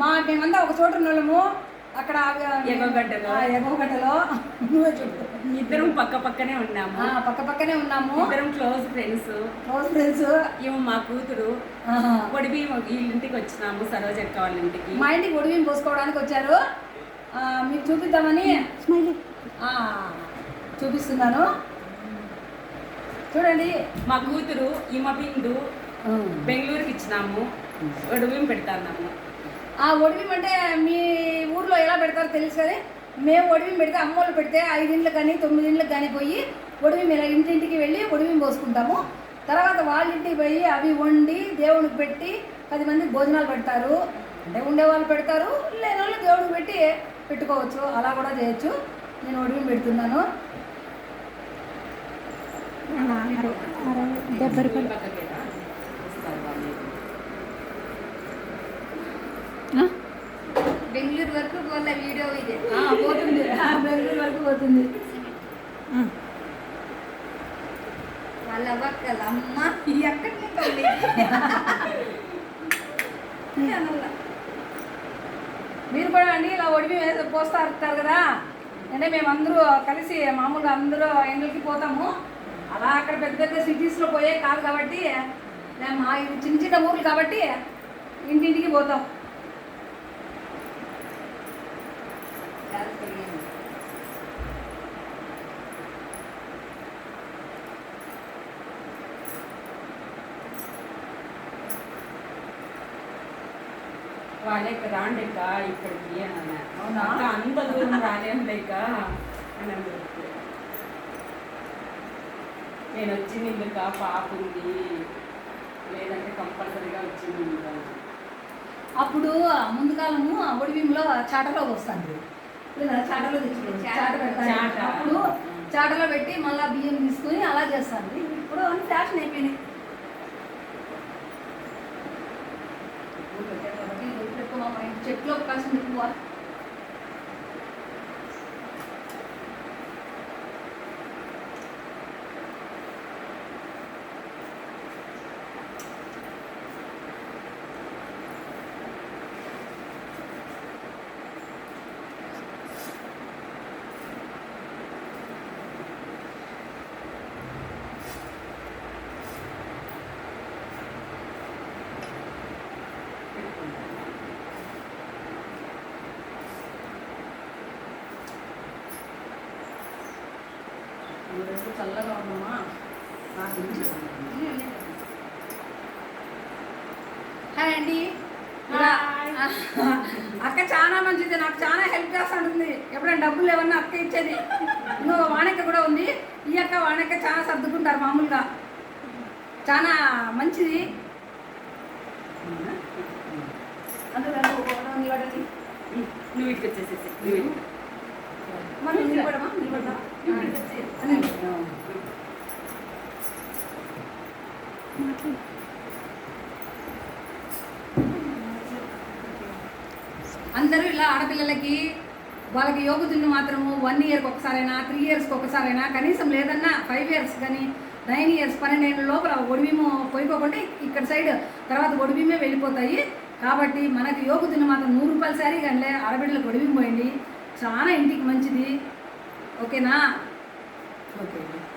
మా మేమంతా ఒక చోట ఉన్నాము అక్కడ నువ్వే చెప్పు. ఇద్దరం పక్క పక్కనే ఉన్నాము. ఆ, పక్క పక్కనే ఉన్నాము. ఇద్దరం క్లోజ్ ఫ్రెండ్స్ క్లోజ్ ఫ్రెండ్స్ ఇవి మా కూతురు. వీళ్ళ ఇంటికి వచ్చినాము సరోజక్క వాళ్ళ ఇంటికి మా ఇంటికి ఒడివిని పోసుకోవడానికి వచ్చారు. ఆ, మీకు చూపిద్దామని ఆ, చూపిస్తున్నాను. చూడండి. మా కూతురు ఈమ పిండు బెంగళూరుకి ఇచ్చినాము. ఒడిబిం పెడతాము ఆ ఒడివిం అంటే మీ ఊర్లో ఎలా పెడతారో తెలుసు కదా. మేము ఒడివిం పెడితే అమ్మోళ్ళు పెడితే ఐదింట్లకు కానీ తొమ్మిదింట్లకు కానీ పోయి ఒడివిం ఇలా ఇంటింటికి వెళ్ళి ఒడివిం పోసుకుంటాము. తర్వాత వాళ్ళ ఇంటికి పోయి అవి వండి దేవుడికి పెట్టి పది మందికి భోజనాలు పెడతారు. అంటే ఉండేవాళ్ళు పెడతారు లేని వాళ్ళు దేవుడికి పెట్టి పెట్టుకోవచ్చు. అలా కూడా చేయొచ్చు. నేను ఒడివిం పెడుతున్నాను. డెబ్బై రూపాయలు పక్కకేనా? ఇస్తారు వాళ్ళు. ఆ? బెంగళూరు వరకు పోలే వీడియో ఇది. పోతుంది. బెంగళూరు వరకు పోతుంది. వాళ్ళ అవ్వక్కల అమ్మ ఎక్కడికి తల్లి మీరు కూడా అండి ఇలా ఒడిపి వేసి పోస్తా ఇస్తారు కదా. అంటే మేము అందరూ కలిసి మామూలుగా అందరూ ఎండలకి పోతాము. అలా అక్కడ పెద్ద పెద్ద సిటీస్లో పోయే కాదు కాబట్టి మేము మా ఇది చిన్న చిన్న ఊర్లు కాబట్టి ఇంటింటికి పోతాం. వాళ్ళే రాండి అక్క ఇక్కడికి అని అవునా? అంత దూరం రాలేం లేక అని నేను వచ్చింది ఇందుక పాప ఉంది. లేదంటే కంపల్సరీగా వచ్చింది అప్పుడు ముందు కాలము ఒడిబింలో చాటలో వస్తుంది చాటలో తెచ్చుకోండి. చాట. అప్పుడు చాటలో పెట్టి మళ్ళీ బియ్యం తీసుకొని అలా చేస్తారు ఇప్పుడు అన్ని ఫ్యాషన్ అయిపోయినాయి. చెట్లో కాసిన పెట్టుకోవాలి నువ్వు చల్లగా ఉన్నామా హాయ్ అండి. అక్క చాలా మంచిది. నాకు చాలా హెల్ప్ చేస్తుంటుంది ఎప్పుడైనా డబ్బులు ఏమన్నా అక్క ఇచ్చేది. నువ్వు వాణిక కూడా ఉంది. ఈ అక్క వాణిక చాలా సర్దుకుంటారు మామూలుగా. చాలా మంచిది. అందులో నువ్వు నిలబడమా? నిలబడమా. అందరూ ఇలా ఆడపిల్లలకి వాళ్ళకి యోగ దున్ను మాత్రము వన్ ఇయర్కి ఒకసారైనా త్రీ ఇయర్స్కి ఒకసారైనా కనీసం లేదన్నా ఫైవ్ ఇయర్స్ కానీ నైన్ ఇయర్స్ పన్నెండేళ్ళ లోపల ఒడిబీము పోయిపోకుంటే ఇక్కడ సైడ్ తర్వాత ఒడిబీమే వెళ్ళిపోతాయి. కాబట్టి మనకి యోగ దున్ను మాత్రం నూరు రూపాయల శారీ కానీ ఆడబిడ్డలకు ఒడిబీము పోయండి చాలా ఇంటికి మంచిది. ఓకేనా? ఓకే